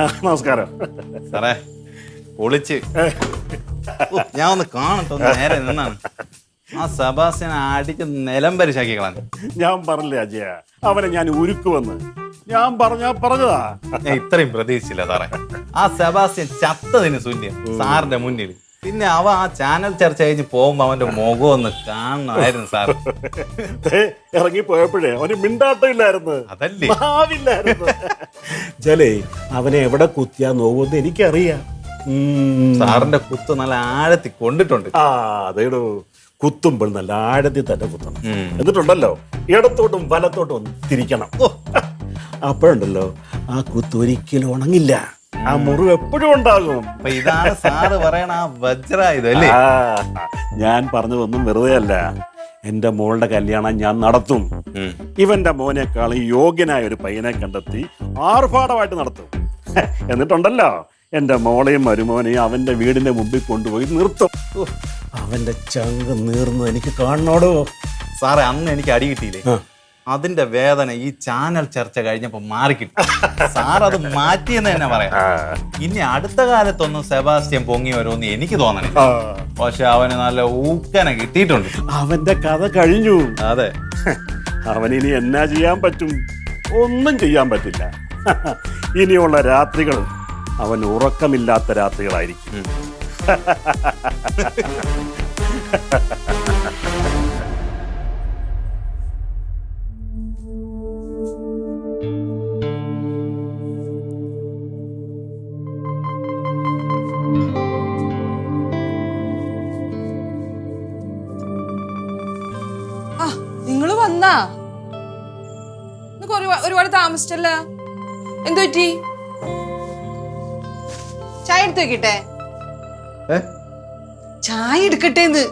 നമസ്കാരം. സാറേ പൊളിച്ച്. ഞാൻ ഒന്ന് കാണട്ടെ നേരെ നിന്നാണ്. ആ സബാസിനെ അടിച്ച് നിലം പരിശാക്കി കളഞ്ഞു ഞാൻ പറഞ്ഞില്ലേ അജയ? അവനെ ഞാൻ ഉരുക്കുവന്ന് ഞാൻ പറഞ്ഞാ പറഞ്ഞതാ. ഞാൻ ഇത്രയും പ്രതീക്ഷിച്ചില്ല സാറേ. ആ സെബാസ്റ്റ്യൻ ചത്തതിന് ശൂന്യം സാറിന്റെ മുന്നിൽ. പിന്നെ അവ ആ ചാനൽ ചർച്ച കഴിഞ്ഞ് പോകുമ്പോ അവന്റെ മുഖം ഒന്ന് കാണണമായിരുന്നു സാർ. ഇറങ്ങി പോയപ്പോഴേ അവന് മിണ്ടാട്ടമില്ലായിരുന്നു. അതല്ലേ? ജലേ അവനെ എവിടെ കുത്തിയാ നോവെന്ന് എനിക്കറിയാം. സാറിന്റെ കുത്ത് നല്ല ആഴത്തി കൊണ്ടിട്ടുണ്ട്. ആ അതേടോ. കുത്തുമ്പോൾ നല്ല ആഴത്തിൽ തന്നെ കുത്തണം. എന്നിട്ടുണ്ടല്ലോ ഇടത്തോട്ടും വലത്തോട്ടും ഒന്ന് തിരിക്കണം അപ്പോഴുണ്ടല്ലോ ആ കുത്ത് ഒരിക്കലും ഉണങ്ങില്ല. ആ മുറിവ് എപ്പോഴും ഉണ്ടാകും. അപ്പൊ ഇതാണ് സാറ് പറയണ ആ വജ്രായുധം അല്ലേ? ആ, ഞാൻ പറഞ്ഞതൊന്നും വെറുതെ അല്ല. എന്റെ മോളുടെ കല്യാണം ഞാൻ നടത്തും. ഉം. ഇവന്റെ മോനേക്കാൾ യോഗ്യനായ ഒരു പയ്യനെ കണ്ടെത്തി ആർഭാടമായിട്ട് നടത്തും. എന്നിട്ടുണ്ടല്ലോ എന്റെ മോളെയും മരുമോനെയും അവന്റെ വീടിന്റെ മുമ്പിൽ കൊണ്ടുപോയി നിർത്തും. അവന്റെ ചങ്ക് നീർന്നു എനിക്ക് കാണണോടോ? സാറേ അന്ന് എനിക്ക് അടി കിട്ടിയില്ലേ? ആ. അതിന്റെ വേദന ഈ ചാനൽ ചർച്ച കഴിഞ്ഞപ്പോ മാറിക്കിട്ടു. സാർ അത് മാറ്റിയെന്ന് തന്നെ പറയാം. ഇനി അടുത്ത കാലത്തൊന്നും സെബാസ്റ്റ്യൻ പൊങ്ങി വരുമെന്ന് എനിക്ക് തോന്നണേ പക്ഷെ അവന് നല്ല ഊക്കന കിട്ടിയിട്ടുണ്ട്. അവന്റെ കഥ കഴിഞ്ഞു. അതെ. അവനിനി എന്നാ ചെയ്യാൻ പറ്റും? ഒന്നും ചെയ്യാൻ പറ്റില്ല. ഇനിയുള്ള രാത്രികൾ അവൻ ഉറക്കമില്ലാത്ത രാത്രികളായിരിക്കും. താമസിച്ചല്ല എന്തു പറ്റി? ചായ എടുത്തു വെക്കട്ടെ? ചായ എടുക്കട്ടെ എന്ന്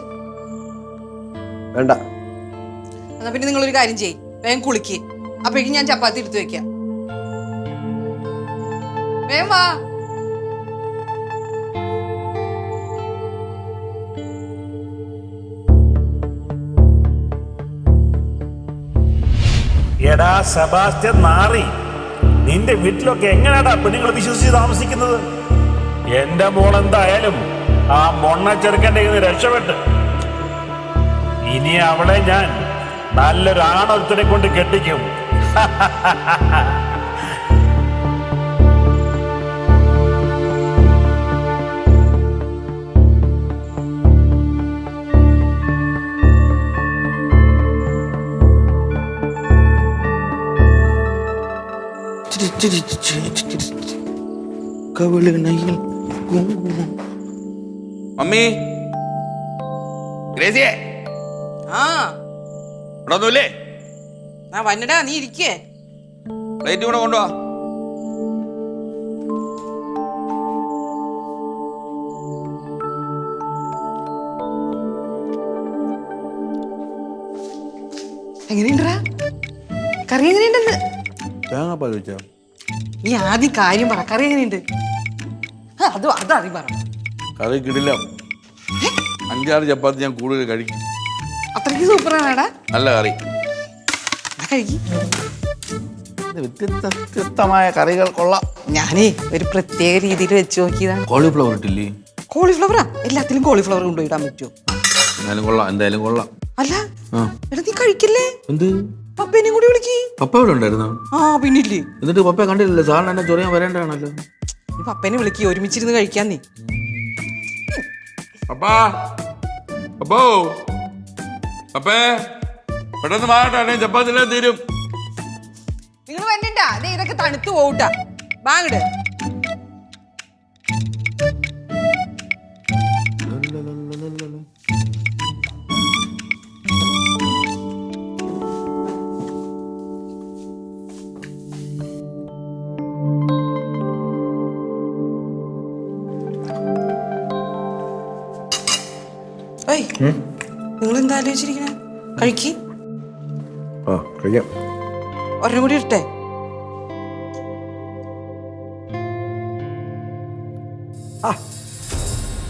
വേണ്ട. എന്നാ പിന്നെ നിങ്ങൾ ഒരു കാര്യം ചെയ്യ്. വേഗം കുളിക്ക്. അപ്പോഴേക്കും ഞാൻ ചപ്പാത്തി എടുത്തു വെക്കാം. വേഗം വാ. എടാ സെബാസ്റ്റ്യൻ നാറി. നിന്റെ വീട്ടിലൊക്കെ എങ്ങനെയാടാ പെണ്ണുങ്ങൾ വിശ്വസിച്ച് താമസിക്കുന്നത്? എന്റെ മോൾ എന്തായാലും ആ മൊണ്ണ ചെറുക്കന്റെ ഇന്ന് രക്ഷപ്പെട്ട്. ഇനി അവളെ ഞാൻ നല്ലൊരു ആണൊരുത്തനെ കൊണ്ട് കെട്ടിക്കും. കവിളിണയിൽ കുങ്കുമം. മമ്മി. ഗ്രേസിയേ. ആ. ഇവിടെ ഒന്നുമില്ലേ? ആ വന്നടാ നീ ഇരിക്കേ. പ്ലേറ്റ് കൂടെ കൊണ്ടുവാ. എങ്ങനെയുണ്ടാ കറി എങ്ങനെയുണ്ടെന്ന്? തേങ്ങാപ്പാൽ വെച്ചാ. നീ ആദ്യം കാര്യം പറ. കറി എങ്ങനെയുണ്ട്? അത് അത് ആദ്യം പറ. കറി കിടില്ല അഞ്ചാറ് ചപ്പാത്തി ഞാൻ കൂടുതൽ കഴിക്കും. അത്രയ്ക്ക് സൂപ്പറാണാടാ. നല്ല കറി. വ്യത്യസ്തമായ കറികൾ കൊള്ളാം. ഞാനേ ഒരു പ്രത്യേക രീതിയിൽ വെച്ച് നോക്കിയതാണ് കോളിഫ്ലവർ ഇട്ടില്ലേ? കോളിഫ്ലവറാ? എല്ലാത്തിലും കോളിഫ്ലവർ കൊണ്ടുപോയിടാൻ പറ്റുമോ? എന്തായാലും കൊള്ളാം എന്തായാലും കൊള്ളാം. അല്ല? എടാ നീ കഴിക്കില്ലേ? എന്ത്? പപ്പേനെയും കൂടി വിളിക്കി. പപ്പ ഇവിടെ ഉണ്ടായിരുന്നോ? ആ പിന്നില്ലേ. എന്നിട്ട് പപ്പയെ കണ്ടില്ലല്ലോ? സാറിന് എന്നെ ചൊറിയാൻ വരേണ്ടതാണല്ലോ. നീ പപ്പേനെ വിളിക്കി ഒരുമിച്ചിരുന്ന് കഴിക്കാൻ നീ. അപ്പാ അപ്പോ അപ്പേ പെട്ടെന്ന് മാറട്ടെ അല്ലെങ്കിൽ എല്ലാം തീരും. നിങ്ങൾ വന്നിട്ടാ ദേ ഇതൊക്കെ തണുത്തു പോകൂട്ടാ ബാങ്ങട്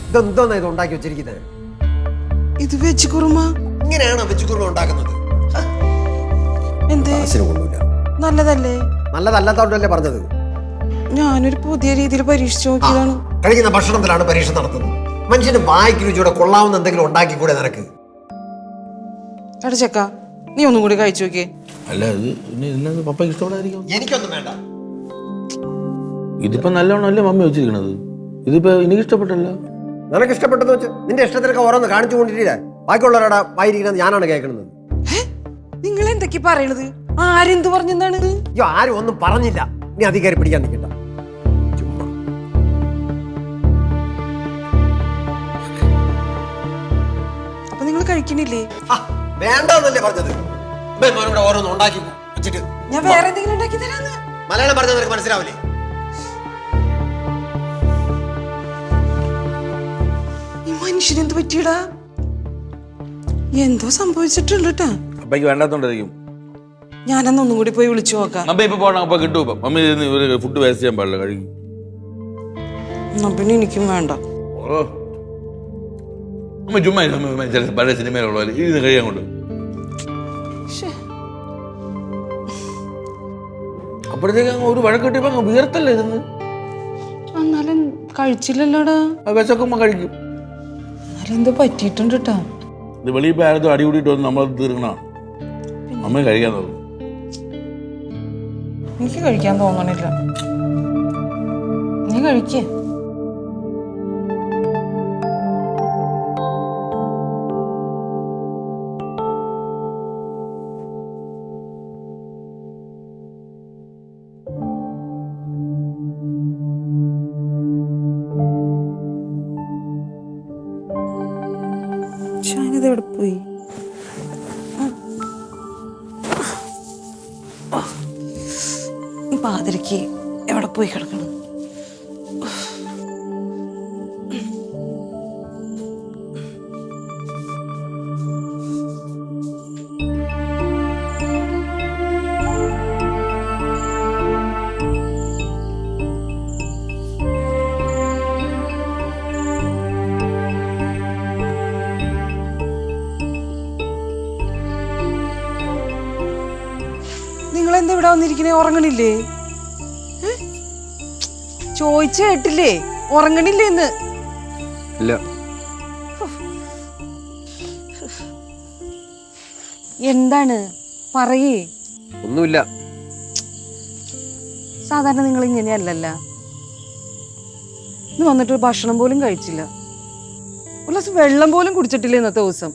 ഇതെന്തോന്നാ ഇത് ഉണ്ടാക്കി വെച്ചിരിക്കുന്നത്. ഇത് വെച്ച് കുറുമ? ഇങ്ങനെയാണോ ഇങ്ങനെയാണ് വെച്ചുകുറുമ ഉണ്ടാക്കുന്നത്? എന്തേ? കൊള്ളൂല. നല്ലതല്ലേ? നല്ലതല്ലാത്തോണ്ടല്ലേ പറഞ്ഞത്? ഞാനൊരു പുതിയ രീതിയിൽ പരീക്ഷിച്ചു നോക്കിയതാണ്. കഴിക്കുന്ന ഭക്ഷണത്തിലാണ് പരീക്ഷ നടത്തുന്നത്. മനുഷ്യന് വായിക്ക് രുചിയുടെ കൊള്ളാവുന്ന എന്തെങ്കിലും ഉണ്ടാക്കി കൂടെ നിനക്ക്? എടാ ചെക്ക നീ ഒന്നും കൂടി കഴിച്ചു നോക്കിയേ. അല്ല ഇത് പിന്നെ ഇതിനകത്ത് പപ്പയ്ക്ക് ഇഷ്ടപ്പെടാതിരിക്കും എനിക്കൊന്നും വേണ്ട. ഇതിപ്പോ നല്ലോണമല്ലേ മമ്മി വെച്ചിരിക്കണത്? ഇതിപ്പോ എനിക്ക് ഇഷ്ടപ്പെട്ടല്ലോ. നിനക്ക് ഇഷ്ടപ്പെട്ടെന്ന് വെച്ച് നിന്റെ ഇഷ്ടത്തിനൊക്കെ ഓരോന്ന് കാണിച്ചു കൊണ്ടിട്ടില്ല ബാക്കിയുള്ളവരുടെ വായിരിക്കുന്നത് ഞാനാണ് കേൾക്കുന്നത് നിങ്ങൾ എന്തൊക്കെ പറയണത്? ആരെന്ത് പറഞ്ഞെന്താണ് ഇത് അയ്യോ ആരും ഒന്നും പറഞ്ഞില്ല. നീ അധികാരി പിടിക്കാൻ നിൽക്കണ്ട. അപ്പൊ നിങ്ങൾ കഴിക്കണില്ലേ? ആ, വേണ്ടാന്നല്ലേ പറഞ്ഞത്. ഇമ്മേ മോനോട് ഓരോന്ന് ഉണ്ടാക്കി വെച്ചിട്ട് ഞാൻ വേറെ എന്തെങ്കിലും ഉണ്ടാക്കി തരാന്ന്. മലയാളം പറഞ്ഞത് നിനക്ക് മനസ്സിലാവില്ലേ? ഈ മനുഷ്യനെന്ത് പറ്റിയടാ? എന്തോ സംഭവിച്ചിട്ടുണ്ട് കേട്ടാ വേണ്ടാത്തോണ്ടായിരിക്കും. ഞാനന്ന് ഒന്നും കൂടി പോയി വിളിച്ചു നോക്കാം. മമ്മ ഇപ്പൊ പോകണം അപ്പൊ കിട്ടും ഇപ്പൊ. മമ്മി ഇരുന്ന് ഇവർ ഫുഡ് വേസ്റ്റ് ചെയ്യാൻ പാടില്ല കഴുകി എന്നാ പിന്നെ എനിക്കും വേണ്ട. ഓ. അമ്മ ചുമ്മാ ഇരുന്ന് അമ്മ ചില പഴയ സിനിമയിലുള്ള പോലെ ഇരുന്ന് കഴിയാൻ കൊണ്ട്. ശ്ശേ. അപ്പോഴത്തേക്ക് അങ്ങ് ഒരു വഴക്കിട്ടിപ്പോ അങ്ങ് വിയർത്തല്ലേ ഇരുന്ന്? എന്നാലും കഴിച്ചില്ലല്ലോടാ. ആ വിശക്കുമ്പോ കഴിക്കും. എന്തോ പറ്റിയിട്ടുണ്ട് കേട്ടോ ഇത് വെളിയിൽ പോയി ആരത്തും അടി കൂടിയിട്ട് വന്ന് നമ്മൾ തീർക്കണതാണ് അമ്മ കഴിക്കാൻ തോന്നും. എനിക്ക് കഴിക്കാൻ തോന്നണില്ല. നീ കഴിക്കേ. ഷാനിത് എവിടെ പോയി? പാതിരക്ക് എവിടെ പോയി കിടക്കണം? എന്താ ഇവിടെ വന്നിരിക്കണേ? ഉറങ്ങണില്ലേ? ഏ? കേട്ടില്ലേ? ഉറങ്ങണില്ലേ എന്ന് ഇല്ല. എന്താണ്? പറയേ. ഒന്നുമില്ല. സാധാരണ നിങ്ങൾ ഇങ്ങനെയല്ലല്ല ഇന്ന് വന്നിട്ട് ഒരു ഭക്ഷണം പോലും കഴിച്ചില്ല. ഒരു ഗ്ലാസ് വെള്ളം പോലും കുടിച്ചിട്ടില്ല ഇന്നത്തെ ദിവസം.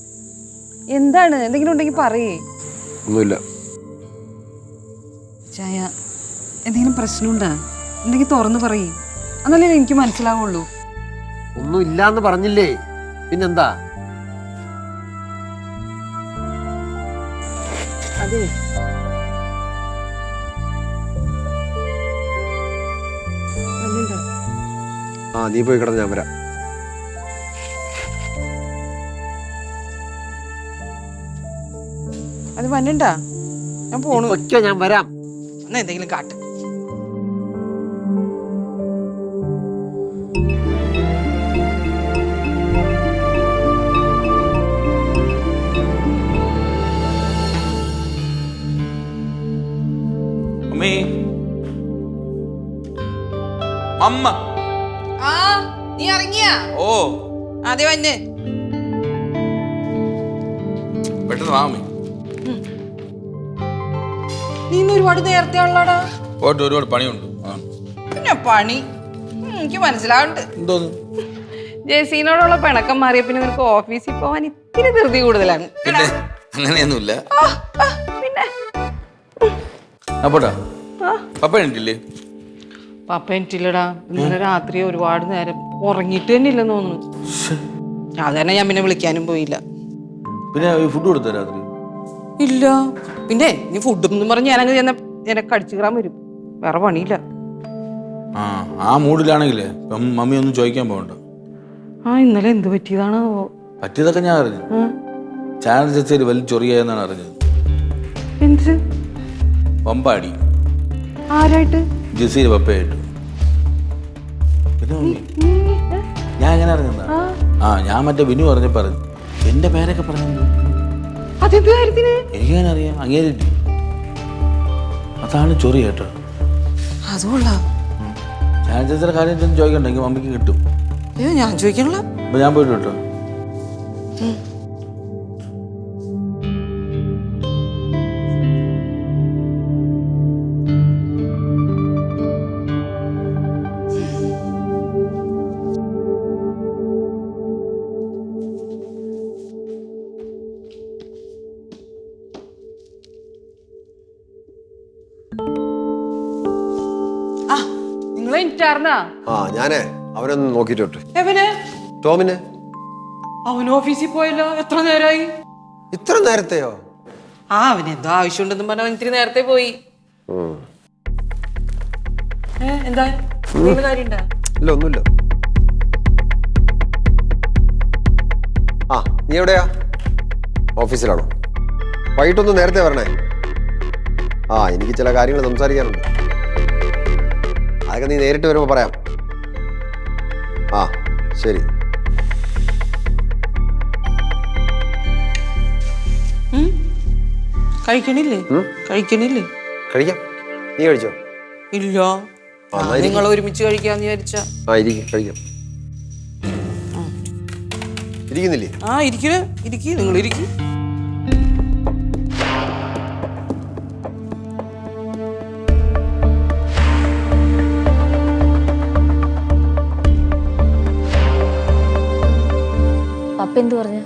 എന്താണ്? എന്തെങ്കിലും ഉണ്ടെങ്കിൽ പറയേ. ഒന്നുമില്ല. ചായ. എന്തെങ്കിലും പ്രശ്നമുണ്ടോ? ഉണ്ടെങ്കിൽ തുറന്നു പറയും. എന്നല്ലേ എനിക്ക് മനസ്സിലാവുള്ളൂ. ഒന്നും ഇല്ലാന്ന് പറഞ്ഞില്ലേ? പിന്നെന്താ? അതെ? ആ നീ പോയി കിടന്ന് ഞാൻ വരാം. അത് വന്നിണ്ടാ? ഞാൻ പോണു. ഞാൻ വരാം. എന്നാ എന്തെങ്കിലും കാട്ട്. അമ്മ. ആ നീ ഇറങ്ങിയാ? ഓ. അതെ വന്നെ. പെട്ടെന്ന് വാ അമ്മേ. നീ ഇന്ന് ഒരുപാട് നേരത്തെ ഉള്ളടാ പോയിട്ട് ഒരുപാട് പണിയുണ്ട്. പിന്നെ പണി? എനിക്ക് മനസ്സിലാവുണ്ട്. എന്തോന്ന്? ജെസീനോടുള്ള പിണക്കം മാറിയ പിന്നെ നിനക്ക് ഓഫീസിൽ പോവാൻ ഇത്തിരി ധൃതി കൂടുതലാണ്. പിന്നെ അങ്ങനെയൊന്നുമില്ല. പിന്നെ. അപ്പോട്ടാ പപ്പ എണീറ്റില്ലേ? പപ്പ ഇന്നലെ രാത്രി ഒരുപാട് നേരം ഉറങ്ങിയിട്ട് തന്നെ ഇല്ലെന്ന് തോന്നുന്നു. അത് തന്നെ ഞാൻ പിന്നെ വിളിക്കാനും പോയില്ല. പിന്നെ ഫുഡ് കൊടുത്തോ രാത്രി? ഇല്ല. പിന്നെ നീ ഫുഡ് എന്ന് പറഞ്ഞ് ഞാനങ്ങ് ചെന്ന എനക്ക് അടിച്ചു കയറാൻ വരും. വേറെ പണിയില്ല. ആ ആ മൂഡിലാണെങ്കിലേ. ഇപ്പം മമ്മി ഒന്നും ചോദിക്കാൻ പോകണ്ട. ആ ഇന്നലെ എന്ത് പറ്റിയതാണ്? പറ്റിയതൊക്കെ ഞാൻ അറിഞ്ഞു. ചാനൽ ചർച്ചയിൽ വലിയ ചൊറിയായെന്നാണ് അറിഞ്ഞത്. എന്ത്? പമ്പാടി ആരായിട്ട്? ജസീർ പപ്പയായിട്ട്. പിന്നെ മമ്മി? ഞാൻ എങ്ങനെ അറിഞ്ഞതാ. ആ. ഞാൻ മറ്റേ വിനു പറഞ്ഞ പറഞ്ഞു എന്റെ പേരൊക്കെ പറഞ്ഞു അതെന്ത് കാര്യത്തിന് എനിക്കങ്ങനെ അറിയാം അങ്ങേരിട്ടി അതാണ് ചൊറി കേട്ടോ. അതുകൊള്ളാം ചാനൽ ചർച്ചയുടെ കാര്യം ചോദിക്കണ്ടെങ്കിൽ മമ്മിക്ക് കിട്ടും. അയ്യോ ഞാൻ ചോദിക്കണല്ലോ. അപ്പൊ ഞാൻ പോയിട്ട് കേട്ടോ ആ ഞാനേ. അവനൊന്ന് നോക്കിയിട്ട് വിട്ടു എവന്? ടോമിന്. അവൻ ഓഫീസിൽ പോയല്ലോ. എത്ര നേരമായി ഇത്ര നേരത്തെയോ? ആ അവന് എന്തോ ആവശ്യമുണ്ടെന്നും പറഞ്ഞ അവൻ ഇത്തിരി നേരത്തെ പോയി. ഏ എന്താ? എന്തെങ്കിലും കാര്യണ്ടാ ഇല്ല ഒന്നുമില്ല. ആ നീ എവിടെയാ? ഓഫീസിലാണോ? വൈകിട്ടൊന്ന് നേരത്തെ വരണേ. ആ എനിക്ക് ചില കാര്യങ്ങൾ സംസാരിക്കാനുണ്ട്. അതൊക്കെ നീ നേരിട്ട് വരുമ്പോൾ പറയാം. ആ ശരി. കഴിക്കണില്ലേ? കഴിക്കണില്ലേ? കഴിക്കാം. നീ കഴിച്ചോ? ഇല്ല. നിങ്ങൾ ഒരുമിച്ച് കഴിക്കാന്ന് വിചാരിച്ച. ആ ഇരിക്കും കഴിക്കാം. ഇരിക്കുന്നില്ലേ? ആ ഇരിക്കണേ ഇരിക്കി. നിങ്ങൾ ഇരിക്കി. പപ്പ എന്തു പറഞ്ഞു?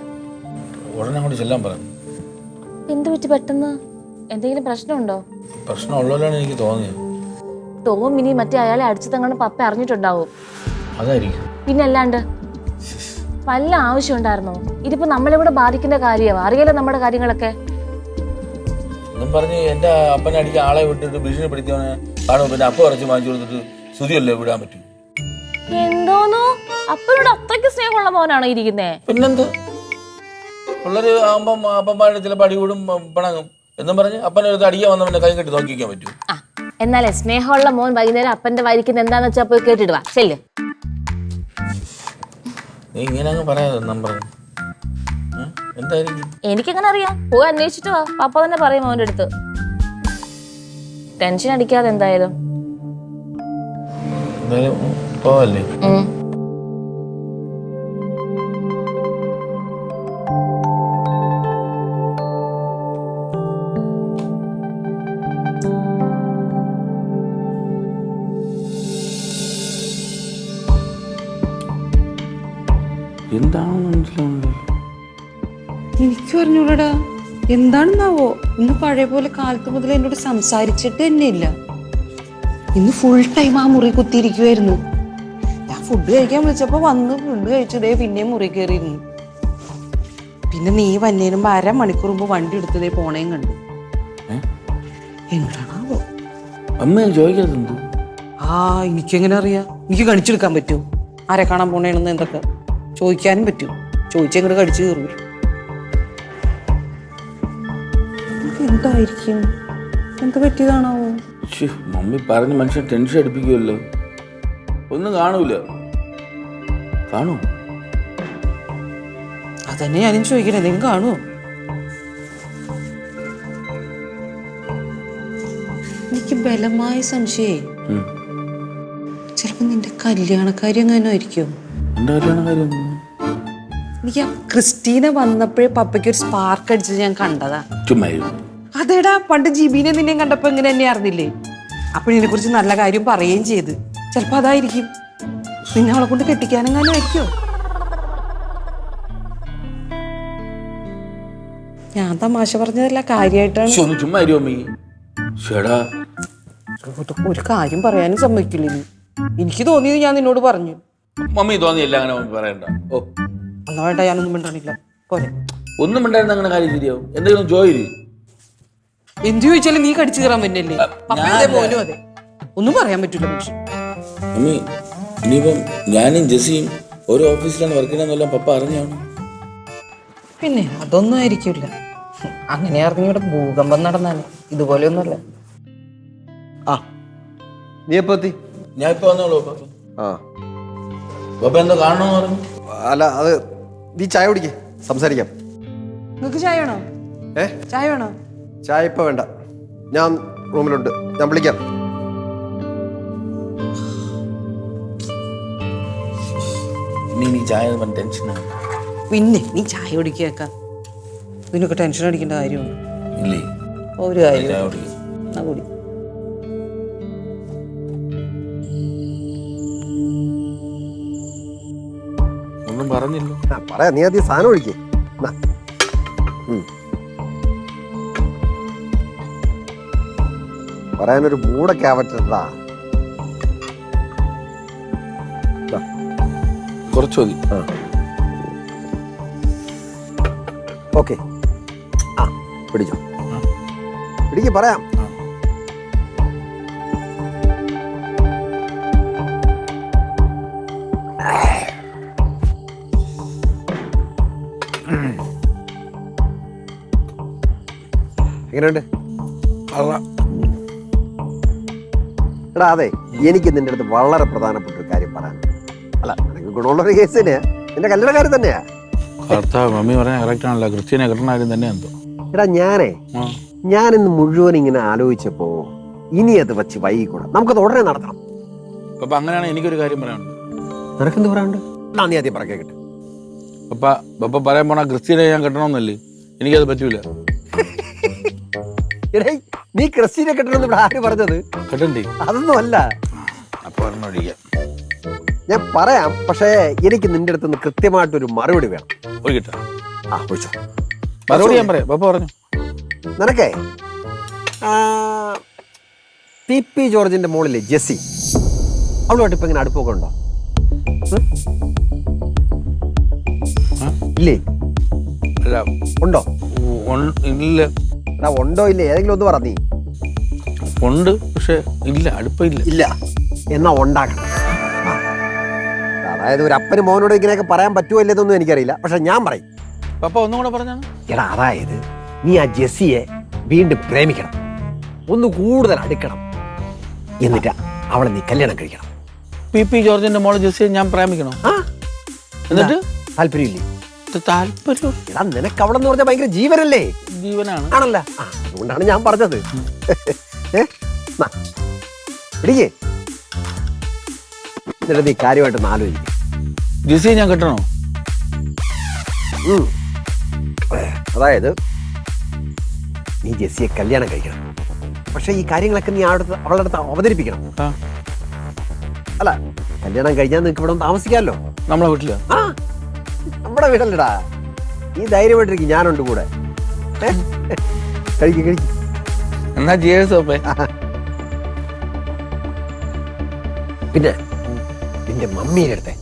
ഉടനെ അങ്ങോട്ട് ചെല്ലാൻ പറഞ്ഞു എന്തു പറ്റി പെട്ടെന്ന്? എന്തെങ്കിലും പ്രശ്നമുണ്ടോ? പ്രശ്നമുള്ളതാണ് എനിക്ക് തോന്നിയത് ടോം ഇനി മറ്റേ അയാളെ അടിച്ചു തങ്ങാണ് പപ്പ അറിഞ്ഞിട്ടുണ്ടാവും. അതായിരിക്കും. പിന്നെ അല്ലാണ്ട് വല്ല ആവശ്യം ഉണ്ടായിരുന്നോ ഇതിപ്പോ നമ്മളിവിടെ ബാധിക്കുന്ന കാര്യമാ? അറിയാലോ നമ്മുടെ കാര്യങ്ങളൊക്കെ. എന്നും പറഞ്ഞ് എന്റെ അപ്പനെ അടിക്കാൻ ആളെ വിട്ടിട്ട് ഭീഷണിപ്പെടുത്തിയവനെ കാണുമ്പോൾ പിന്നെ അപ്പം ഇറച്ചി വാങ്ങിച്ചു കൊടുത്തിട്ട് സ്തുതിയല്ലേ വിടാൻ പറ്റും? എന്തോന്നു? അപ്പനോട് അത്രയ്ക്ക് സ്നേഹമുള്ള മോനാണോ ഇരിക്കുന്നേ? പിന്നെന്ത്? പിള്ളേര് ആകുമ്പം അപ്പന്മാരുടെ ചില അടികൂടും പിണങ്ങും. എന്നും പറഞ്ഞ് അപ്പനൊരു അടിയാ വന്നവന്റെ കൈ കെട്ടി നോക്കിക്കാൻ പറ്റൂ ആ എന്നാലേ സ്നേഹമുള്ള മോൻ വൈകുന്നേരം അപ്പന്റെ വരിക്കുന്ന എന്താന്ന് വെച്ചാ പോയി കേട്ടിടുവാ. ശല്യ നീ ഇങ്ങനെ അങ്ങ് പറയാതെ നമ്പർ. എന്തായിരിക്കും? എനിക്കെങ്ങനെ അറിയാം. പോയി അന്വേഷിച്ചിട്ട് വാ. പപ്പ തന്നെ പറയും മോന്റെ അടുത്ത്. ടെൻഷൻ അടിക്കാതെ എന്തായാലും. എന്തായാലും പോവല്ലേ? എന്താണെന്നാവോ? ഇന്ന് പഴയ പോലെ കാലത്ത് മുതൽ എന്നോട് സംസാരിച്ചിട്ട് തന്നെ ഇല്ല ഇന്ന് ഫുൾ ടൈം ആ മുറി കുത്തിയിരിക്കുവായിരുന്നു. ഞാൻ ഫുഡ് കഴിക്കാൻ വിളിച്ചപ്പോ വന്ന് ഫുഡ് കഴിച്ചതേ പിന്നെ മുറി കയറിയിരുന്നു. പിന്നെ നീ വന്നേനും അരമണിക്കൂർ മുമ്പ് വണ്ടി എടുത്തതേ പോണേം കണ്ടു. എന്താണാവോ? അമ്മ ചോദിക്കുന്നു ആ ആ എനിക്കെങ്ങനെ അറിയാ? എനിക്ക് കണിച്ചെടുക്കാൻ പറ്റുമോ? ആരെ കാണാൻ പോണേണെന്ന് എന്തൊക്കെ? ചോദിക്കാനും പറ്റും ചോദിച്ചെങ്ങോട്ട് കടിച്ചു കയറും എന്തായിരിക്കും? എന്ത് പറ്റിയതാണാവോ ശ്ശേ, മമ്മി പറഞ്ഞ് മനുഷ്യൻ ടെൻഷൻ അടിപ്പിക്കുമല്ലോ ഒന്നും കാണൂല. കാണൂ. അതന്നെ ഞാനും ചോദിക്കണേ നിങ്ങൾ കാണുമോ എനിക്ക് ബലമായ സംശയേ. ചിലപ്പോ നിന്റെ കല്യാണക്കാരി അങ്ങനെ ആയിരിക്കും. എനിക്ക് ക്രിസ്റ്റീന വന്നപ്പോഴേ പപ്പയ്ക്ക് ഒരു സ്പാർക്ക് അടിച്ചത് ഞാൻ കണ്ടതാ. ചുമ്മായിരുന്നു അതേടാ പണ്ട് ജിബീനെ നിന്നെ കണ്ടപ്പോ ഇങ്ങനെ തന്നെ അറിഞ്ഞില്ലേ? അപ്പോഴിതിനെ കുറിച്ച് നല്ല കാര്യം പറയുകയും ചെയ്ത്. ചിലപ്പോ അതായിരിക്കും. നിന്നെ അവളെ കൊണ്ട് കെട്ടിക്കാനെങ്ങാനും ആയിരിക്കോ? ഞാൻ തമാശ പറഞ്ഞതല്ല കാര്യമായിട്ടാണ് ഒരു- കാര്യം പറയാനും സമ്മതിക്കില്ല നീ എനിക്ക് തോന്നിയത് ഞാൻ നിന്നോട് പറഞ്ഞു. മമ്മി തോന്നിയില്ല അങ്ങനെ മമ്മി പറയണ്ട. ഓ. എന്നാ വേണ്ട ഞാനൊന്നും മിണ്ടാണില്ല പോരെ. ഒന്നും ഉണ്ടായിരുന്ന അങ്ങനെ കാര്യം ശരിയാവും. എന്തെങ്കിലും ജോലി എന്ത് ചോദിച്ചാലും നീ കടിച്ചു കയറാൻ പറ്റില്ലേ പപ്പയുടെ പോലും അതെ. ഒന്നും പറയാൻ പറ്റൂല മനുഷ്യൻ. മമ്മി ഇനിയിപ്പം ഞാനും ജെസ്സിയും ഒരു ഓഫീസിലാണ് വർക്ക് ചെയ്യണമെന്നെല്ലാം പപ്പ അറിഞ്ഞാണ്? പിന്നെ അതൊന്നും ആയിരിക്കില്ല അങ്ങനെ അറിഞ്ഞൂടെ ഭൂകമ്പം നടന്നാണ്. ഇതുപോലെയൊന്നുമല്ല. ആ നീ എപ്പോ എത്തി? ഞാൻ ഇപ്പൊ വന്നോളൂ പപ്പ. ആ. പപ്പ എന്തോ കാണണമെന്ന് പറഞ്ഞു. അല്ല അത് നീ ചായ കുടിക്കേ. സംസാരിക്കാം. നിങ്ങൾക്ക് ചായ വേണോ? ഏ? ചായ വേണോ? ചായ ഇപ്പൊ വേണ്ട. ഞാൻ റൂമിലുണ്ട്. ഞാൻ വിളിക്കാം. നീ നീ ചായ പറഞ്ഞ ടെൻഷനാണ് പിന്നെ നീ ചായ കുടിക്കുക നിനക്ക് ടെൻഷൻ അടിക്കേണ്ട കാര്യമുണ്ട്. ഇല്ലേ? ഒരു കാര്യം. ചായ കുടിക്കും എന്നാ കൂടി. ഒന്നും പറഞ്ഞില്ല പറയാ. നീ അധികം സാധനം ഒഴിക്കേ. പറയാനൊരു മൂടൊക്കെ ആവറ്റണ്ടാ കുറച്ച് മതി. ഓക്കെ. ആ പിടിച്ചോ. പിടിക്ക് പറയാം. എങ്ങനെയുണ്ട്? കൊള്ളാം. എടാ അതെ എനിക്ക് നിന്റെ അടുത്ത് വളരെ പ്രധാനപ്പെട്ട ഒരു കാര്യം പറയാൻ അല്ല നിനക്ക് ഗുണമുള്ള ഒരു കേസിന് നിന്റെ കല്യാണക്കാരൻ തന്നെയാ. ഭർത്താവ് മമ്മി പറഞ്ഞാൽ കറക്റ്റ് ആണല്ലോ ക്രിസ്ത്യനെ കിട്ടണ കാര്യം തന്നെ എന്തോ. എടാ ഞാനേ ഞാൻ ഞാനിന്ന് മുഴുവൻ ഇങ്ങനെ ആലോചിച്ചപ്പോ ഇനി അത് വെച്ച് വൈകിക്കൂടാ. നമുക്കത് ഉടനെ നടത്തണം. അപ്പൊ അങ്ങനെയാണ് എനിക്കൊരു കാര്യം പറയാനുണ്ട്. നിനക്കെന്ത് പറയാനുണ്ട്? എന്നാ നീ ആദ്യം പറയാൻ കേട്ടെ പപ്പ പപ്പ പറയാൻ പോണ ക്രിസ്ത്യനെ ഞാൻ കെട്ടണമെന്നല്ലേ? എനിക്കത് പറ്റൂല. നീ ക്രിസ്റ്റീനെ കെട്ടണമെന്ന് ഇവിടെ ആര് പറഞ്ഞത്? കെട്ടണ്ടേ. അതൊന്നും അല്ല. ഞാൻ പറയാം പക്ഷേ എനിക്ക് നിന്റെ അടുത്ത് നിന്ന് കൃത്യമായിട്ടൊരു മറുപടി വേണം. ഒരു കിട്ടാ ആ ഒഴിച്ചോ. മറുപടി ഞാൻ പറയാം. പപ്പ പറഞ്ഞു. നിനക്കേ? ആ, പി പി ജോർജിന്റെ മോളിലെ ജെസ്സി അവളുമായിട്ട് ഇപ്പൊ ഇങ്ങനെ അടുപ്പൊക്കെ ഉണ്ടോ? ഇല്ലേ? അല്ല. ഉണ്ടോ? ഇല്ല. എടാ ഉണ്ടോ ഇല്ലേ? ഏതെങ്കിലും ഒന്ന് പറഞ്ഞേ നീ. ഉണ്ട് പക്ഷെ ഇല്ല അടുപ്പില്ല ഇല്ല. എന്നാ ഉണ്ടാക്കണം. അതായത് ഒരു അപ്പന് മോനോട് ഇങ്ങനെയൊക്കെ പറയാൻ പറ്റുമോ ഇല്ലെന്നൊന്നും എനിക്കറിയില്ല. പക്ഷെ ഞാൻ പറയും. പപ്പ ഒന്നും കൂടെ പറഞ്ഞാണ്? എടാ അതായത് നീ ആ ജെസ്സിയെ വീണ്ടും പ്രേമിക്കണം. ഒന്ന് കൂടുതൽ അടുക്കണം. എന്നിട്ട് അവളെ നീ കല്യാണം കഴിക്കണം. പി പി ജോർജിന്റെ മോളെ ജെസ്സിയെ ഞാൻ പ്രേമിക്കണോ? എന്നിട്ട്? താല്പര്യമില്ലേ? താല്പര്യം എടാ നിനക്ക് അവിടെ എന്ന് പറഞ്ഞാൽ ഭയങ്കര ജീവനല്ലേ? ജീവനാണ്. ആണല്ലോ. അതുകൊണ്ടാണ് ഞാൻ പറഞ്ഞത്. ഏ? നാ, പിടിക്കേ. എന്നിട്ട് നീ കാര്യമായിട്ടൊന്ന് ആലോചിക്കും. ജെസ്സിയെ ഞാൻ കിട്ടണോ? അതായത് നീ ജെസ്സിയെ കല്യാണം കഴിക്കണം. പക്ഷെ ഈ കാര്യങ്ങളൊക്കെ നീ അവിടെ അവളുടെ അടുത്ത് അവതരിപ്പിക്കണം. അല്ല കല്യാണം കഴിഞ്ഞാൽ നിനക്ക് ഇവിടെ താമസിക്കാമല്ലോ. നമ്മളെ വീട്ടിൽ? ആ. നമ്മുടെ വീടല്ലടാ. നീ ധൈര്യമായിട്ടിരിക്കും ഞാനുണ്ട് കൂടെ. കഴിക്കും കഴിക്ക്. എന്നാ ജിയേഴ്സ് ഒപ്പേ പിന്നെ നിന്റെ മമ്മീടെ അടുത്തെ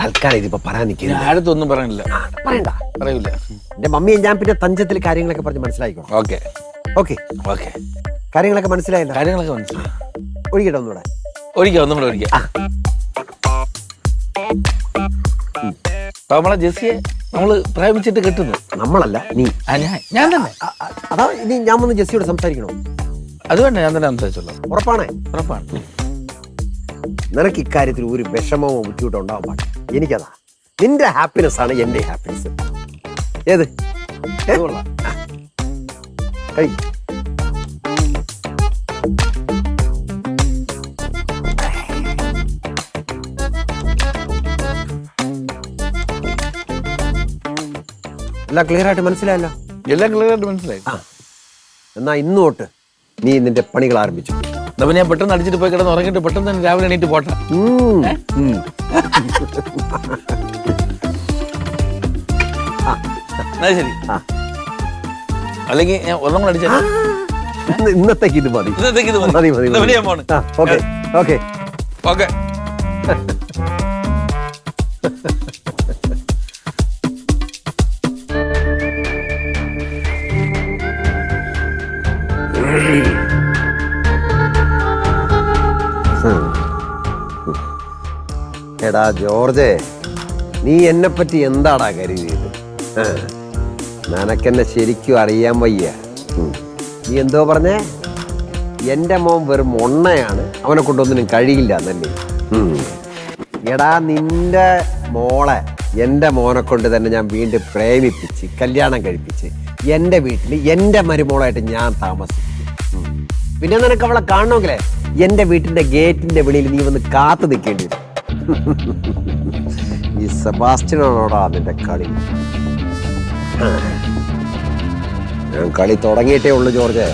തൽക്കാലം ഇതിപ്പോ പറയാൻ നിൽക്കില്ല ആരത്തൊന്നും പറയണില്ല. പറയണ്ട. പറയൂല. എന്റെ മമ്മിയെ ഞാൻ പിന്നെ തഞ്ചത്തിൽ കാര്യങ്ങളൊക്കെ പറഞ്ഞ് മനസ്സിലാക്കിക്കോളാം ഓക്കെ. ഓക്കെ. ഓക്കെ. കാര്യങ്ങളൊക്കെ മനസ്സിലായില്ല? കാര്യങ്ങളൊക്കെ മനസ്സിലായി. ഒഴിക്കട്ടെ ഒന്നുകൂടെ? ഒഴിക്കാം ഒന്നും കൂടെ ഒഴിക്കാം നമ്മളെ ജെസ്സിയെ നമ്മൾ പ്രേമിച്ചിട്ട് കെട്ടുന്നു. നമ്മളല്ല നീ. ഞാൻ തന്നെ. അതാ ഇനി ഞാൻ വന്ന് ജെസ്സിയോട് സംസാരിക്കണോ? അത് വേണ്ട ഞാൻ തന്നെ സംസാരിച്ചോളാം. ഉറപ്പാണേ? ഉറപ്പാണ്. നിനക്ക് ഇക്കാര്യത്തിൽ ഒരു വിഷമമോ ബുദ്ധിമുട്ടോ ഉണ്ടാവാൻ പാടില്ല. എനിക്കതാ. നിന്റെ ഹാപ്പിനെസ് ആണ് എന്റെ ഹാപ്പിനെസ് ഏത്? ഏ? എല്ലാം ക്ലിയർ ആയിട്ട് മനസ്സിലായല്ലോ? എല്ലാം ക്ലിയർ ആയിട്ട് മനസ്സിലായി. ആ. എന്നാ ഇന്ന് തൊട്ട് നീ നിന്റെ പണികൾ ആരംഭിച്ചു. അപ്പൊ ഞാൻ പെട്ടെന്ന് അടിച്ചിട്ട് പോയി കിടന്ന് ഉറങ്ങിട്ട് പെട്ടെന്ന് തന്നെ രാവിലെ എണീറ്റ് പോട്ടെ. ശരി. അല്ലെങ്കിൽ ഞാൻ ഒന്നും കൂടെ അടിച്ചാൽ ഇന്നത്തേക്ക് ഇത് മതി. ഇന്നത്തേക്ക് ഇത് മതി. മതി. ഓക്കെ. ഓക്കെ. ഓക്കെ. എടാ ജോർജെ നീ എന്നെപ്പറ്റി എന്താടാ കരുതിയത്? നനക്കെന്നെ ശരിക്കും അറിയാൻ വയ്യ. നീ എന്തോ പറഞ്ഞേ? എന്റെ മോൻ വെറും ഒണ്ണയാണ് അവനെ കൊണ്ടൊന്നിനും കഴിയില്ല എന്നല്ലേ? എടാ നിന്റെ മോളെ എന്റെ മോനെ കൊണ്ട് തന്നെ ഞാൻ വീണ്ടും പ്രേമിപ്പിച്ച് കല്യാണം കഴിപ്പിച്ച് എന്റെ വീട്ടിൽ എന്റെ മരുമോളായിട്ട് ഞാൻ താമസിച്ചു പിന്നെ നിനക്ക് അവളെ കാണണമെങ്കിലേ എന്റെ വീട്ടിന്റെ ഗേറ്റിന്റെ വെളിയിൽ നീ വന്ന് കാത്തു നിൽക്കേണ്ടി വരും. ഈ സെബാസ്റ്റ്യനാണോടാ നിന്റെ കളി. ഞാൻ കളി തുടങ്ങിയിട്ടേ ഉള്ളൂ ജോർജ്